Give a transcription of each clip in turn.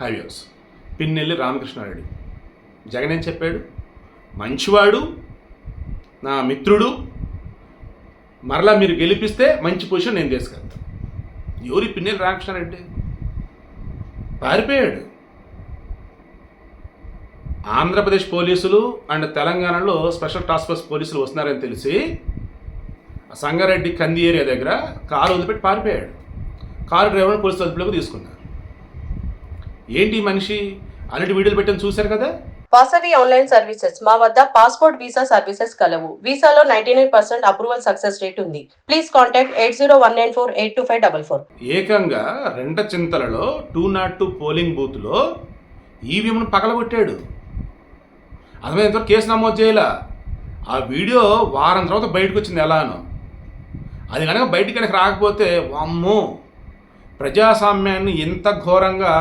Highways Pinnelli Ramakrishna Reddy. Jagan ఏం చెప్పాడు? మంచివాడు నా మిత్రుడు మరలా మీరు గెలిపిస్తే మంచి పొజిషన్ నేను తీసుకెళ్తాను ఎవరి పిన్నెల్లి రామకృష్ణారెడ్డి? పారిపోయాడు. ఆంధ్రప్రదేశ్ పోలీసులు అండ్ తెలంగాణలో స్పెషల్ టాస్క్ ఫోర్స్ పోలీసులు వస్తున్నారని తెలిసి సంగారెడ్డి కంది ఏరియా దగ్గర కారు వదిలిపెట్టి పారిపోయాడు. కారు డ్రైవర్ని పోలీసులు అదుపులోకి తీసుకున్నారు. ఏంటి మనిషి? అన్నిటి వీడియోలు పెట్టని చూశారు కదా? Vasavi online services. మా వద్ద పాస్పోర్ట్ వీసా సర్వీసెస్ కలవు. వీసాలో ninety nine percent approval success rate ఉంది. Please contact eight zero one nine four eight two five double four. ఏకంగా రెండ చింతలలో టూ నాట్ టూ పోలింగ్ బూత్లో ఈవీఎంను పగలగొట్టాడు. అర్థమైనంత కేసు నమోదు చేయాల? ఆ వీడియో వారం తర్వాత బయటకు వచ్చింది ఎలానో. అది కనుక బయటికి కనుక రాకపోతే అమ్మో ప్రజాస్వామ్యాన్ని ఎంత ఘోరంగా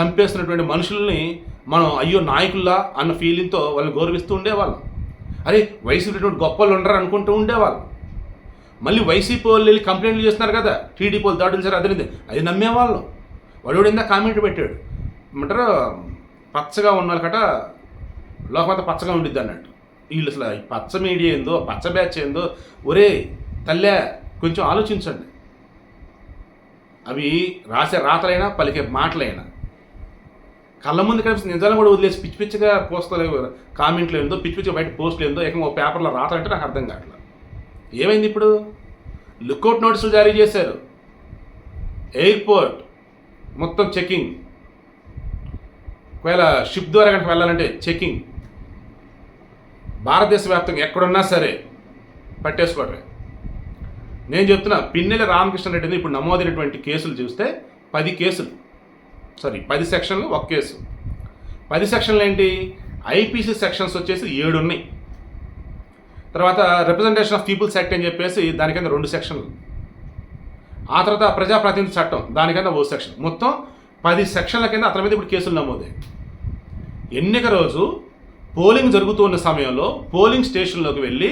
చంపేస్తున్నటువంటి మనుషుల్ని మనం అయ్యో నాయకుల్లా అన్న ఫీలింగ్తో వాళ్ళని గౌరవిస్తూ ఉండేవాళ్ళం. అరే వయసు గొప్పలు ఉండరు అనుకుంటూ ఉండేవాళ్ళం. మళ్ళీ వైసీపీ వాళ్ళు వెళ్ళి కంప్లైంట్లు చేస్తున్నారు కదా టీడీపీ వాళ్ళు దాడులు సార్ అదే అది నమ్మేవాళ్ళం. వాడు ఇందా కామెంట్ పెట్టాడు. ఏమంటారు పచ్చగా ఉన్న కట లోకమంతా పచ్చగా ఉండిద్ది అన్నట్టు. వీళ్ళు అసలు పచ్చ మీడియా ఏందో పచ్చ బ్యాచ్ ఏందో ఒరే తల్లే కొంచెం ఆలోచించండి. అవి రాసే రాతలైనా పలికే మాటలైనా కళ్ళ ముందు కనిపిస్తుంది. నిజాలు కూడా వదిలేసి పిచ్చి పిచ్చిగా పోస్తలు కామెంట్లు ఏందో పిచ్చి పిచ్చిగా బయట పోస్టులు ఏందో ఏకంగా పేపర్లో రాతాలంటే నాకు అర్థం కావట్లేదు. ఏమైంది ఇప్పుడు? లుకౌట్ నోటీసులు జారీ చేశారు. ఎయిర్పోర్ట్ మొత్తం చెకింగ్. ఒకవేళ షిప్ ద్వారా కనుక వెళ్ళాలంటే చెకింగ్. భారతదేశ వ్యాప్తంగా ఎక్కడున్నా సరే పట్టేసుకోవటమే. నేను చెప్తున్నా పిన్నెల రామకృష్ణారెడ్డిని ఇప్పుడు నమోదైనటువంటి కేసులు చూస్తే పది కేసులు. సారీ పది సెక్షన్లు ఒక కేసు. పది సెక్షన్లు ఏంటి? ఐపీసీ సెక్షన్స్ వచ్చేసి ఏడు ఉన్నాయి. తర్వాత రిప్రజెంటేషన్ ఆఫ్ పీపుల్స్ యాక్ట్ అని చెప్పేసి దాని కింద రెండు సెక్షన్లు. ఆ తర్వాత ప్రజాప్రతినిధి చట్టం దాని కింద ఓ సెక్షన్. మొత్తం పది సెక్షన్ల కింద అతని మీద ఇప్పుడు కేసులు నమోదాయి ఎన్నిక రోజు పోలింగ్ జరుగుతున్న సమయంలో పోలింగ్ స్టేషన్లోకి వెళ్ళి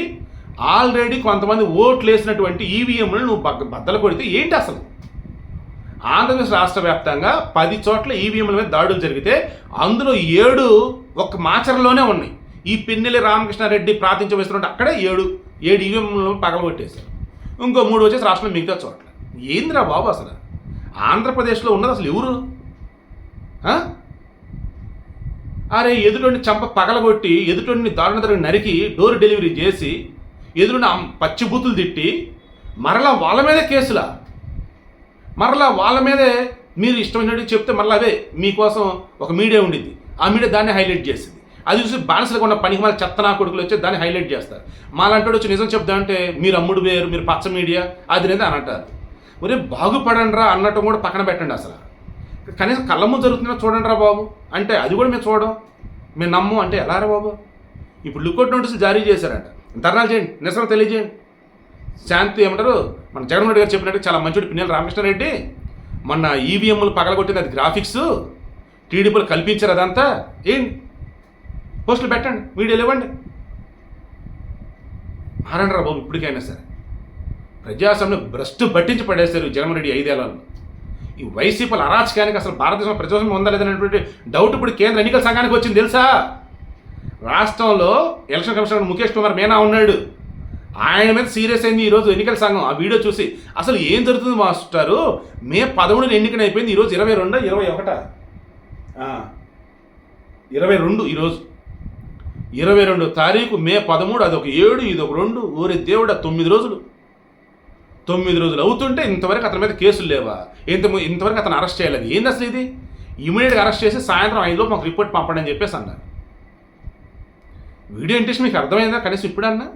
ఆల్రెడీ కొంతమంది ఓట్లు వేసినటువంటి ఈవీఎంలు నువ్వు బద్దలు కొడితే ఏంటి అసలు? ఆంధ్రప్రదేశ్ రాష్ట్ర వ్యాప్తంగా పది చోట్ల ఈవీఎంల మీద దాడులు జరిగితే అందులో ఏడు ఒక మాచర్లోనే ఉన్నాయి. ఈ పిన్నెల్లి రామకృష్ణారెడ్డి ప్రాతినిధ్యం అక్కడే ఏడు ఏడు ఈవీఎంలను పగలగొట్టేశారు. ఇంకో మూడు వచ్చేసి రాష్ట్రంలో మిగతా చోట్ల. ఏందిరా బాబు అసలు? ఆంధ్రప్రదేశ్లో ఉన్నది అసలు ఎవరు? అరే ఎదుటిని చంప పగలగొట్టి ఎదుటిని దారుణ ధర నరికి డోర్ డెలివరీ చేసి ఎదురుని పచ్చి బూతులు తిట్టి మరలా వాళ్ళ మీద కేసులా? మరలా వాళ్ళ మీదే మీరు ఇష్టమైనట్టు చెప్తే మరలా అదే మీకోసం ఒక మీడియా ఉండింది ఆ మీడియా దాన్ని హైలైట్ చేసింది. అది చూసి బానిసలుగా ఉన్న పనికి మళ్ళీ చెత్త నా కొడుకులు వచ్చి దాన్ని హైలైట్ చేస్తారు. మాలాంటి వచ్చి నిజం చెప్దామంటే మీరు అమ్ముడు వేరు మీరు పచ్చ మీడియా అది లేదా అని అంటారు. ఒరే బాగుపడండి రా అన్నట్టు కూడా పక్కన పెట్టండి అసలు. కనీసం కళ్ళ ముందు జరుగుతుందో చూడండి రా బాబు. అంటే అది కూడా మేము చూడం. మేము నమ్ము. అంటే ఎలా రా బాబు? ఇప్పుడు లుకౌట్ నోటీసులు జారీ చేశారంట. ధర్నాలు చేయండి. నిరసన తెలియజేయండి. శాంతి ఏమంటారు? మన జగన్మోహన్ రెడ్డి గారు చెప్పినట్టు చాలా మంచి పిన్నెల రామకృష్ణారెడ్డి. మొన్న ఈవీఎంలు పగలగొట్టింది అది గ్రాఫిక్స్ టీడీపీలు కల్పించారు అదంతా. ఏం? పోస్టులు పెట్టండి వీడియోలు ఇవ్వండి. మారండి రా బాబు ఇప్పటికైనా సరే ప్రజాస్వామ్యం భ్రష్టు పట్టించి పడేశారు జగన్మోహన్ రెడ్డి ఐదేళ్ళలో. ఈ వైసీపీల అరాచకానికి అసలు భారతదేశంలో ప్రజాస్వామ్యం ఉందా లేదనేటువంటి డౌట్ ఇప్పుడు కేంద్ర ఎన్నికల సంఘానికి వచ్చింది తెలుసా? రాష్ట్రంలో ఎలక్షన్ కమిషనర్ ముఖేష్ కుమార్ మీనా ఉన్నాడు. ఆయన మీద సీరియస్ అయింది ఈరోజు ఎన్నికల సంఘం. ఆ వీడియో చూసి అసలు ఏం జరుగుతుంది మాస్టారు? మే పదమూడున ఎన్నికన అయిపోయింది ఈరోజు ఇరవై రెండు ఇరవై ఒకట? ఇరవై రెండు ఈరోజు ఇరవై రెండు తారీఖు మే పదమూడు అది ఒక ఏడు ఇది ఒక రెండు. ఊరి దేవుడ తొమ్మిది రోజులు. తొమ్మిది రోజులు అవుతుంటే ఇంతవరకు అతని మీద కేసులు లేవా? ఇంత ఇంతవరకు అతను అరెస్ట్ చేయలేదు. ఏంది అసలు ఇది? ఇమీడియట్గా అరెస్ట్ చేసి సాయంత్రం ఐదులో మాకు రిపోర్ట్ పంపడని అని చెప్పేసి అన్నారు. వీడియో ఇంట్రెస్ట్ మీకు అర్థమైందా? కనీసం ఇప్పుడన్నా?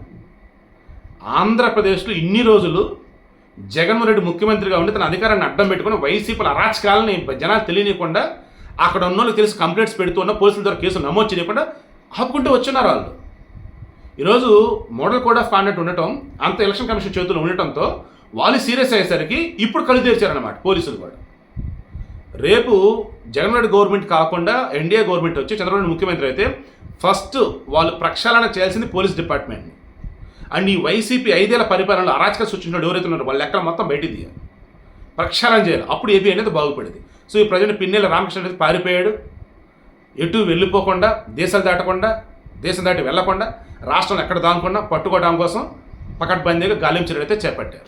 ఆంధ్రప్రదేశ్లో ఇన్ని రోజులు జగన్మోహన్ రెడ్డి ముఖ్యమంత్రిగా ఉండి తన అధికారాన్ని అడ్డం పెట్టుకుని వైసీపీల అరాచకాలని జనాలు తెలియనియకుండా అక్కడ ఉన్న వాళ్ళకి తెలిసి కంప్లైంట్స్ పెడుతూ ఉన్న పోలీసుల ద్వారా కేసులు నమోదు చేయకుండా ఆపుకుంటూ వచ్చున్నారు వాళ్ళు. ఈరోజు మోడల్ కోడ్ ఆఫ్ కాండక్ట్ ఉండటం అంత ఎలక్షన్ కమిషన్ చేతుల్లో ఉండటంతో వాళ్ళు సీరియస్ అయ్యేసరికి ఇప్పుడు కళ్ళు తెరిచారన్నమాట పోలీసులు కూడా. రేపు జగన్ రెడ్డి గవర్నమెంట్ కాకుండా ఎన్డీఏ గవర్నమెంట్ వచ్చి చంద్రబాబు ముఖ్యమంత్రి అయితే ఫస్ట్ వాళ్ళు ప్రక్షాళన చేయాల్సింది పోలీస్ డిపార్ట్మెంట్ని అండ్ ఈ వైసీపీ ఐదేళ్ళ పరిపాలనలో అరాచక సూచించిన ఎవరైతే ఉన్నారో వాళ్ళ లెక్కలు మొత్తం బయట తీయాలి ప్రక్షాళన చేయాలి. అప్పుడు ఏపీ అనేది బాగుపడేది. సో ఈ ప్రజెంట్ పిన్నెల రామకృష్ణ రెడ్డి పారిపోయాడు. ఎటు వెళ్ళిపోకుండా దేశాలు దాటకుండా దేశం దాటి వెళ్ళకుండా రాష్ట్రం ఎక్కడ దానుకున్నా పట్టుకోవడం కోసం పకడ్బందీగా గాలించడం అయితే చేపట్టారు.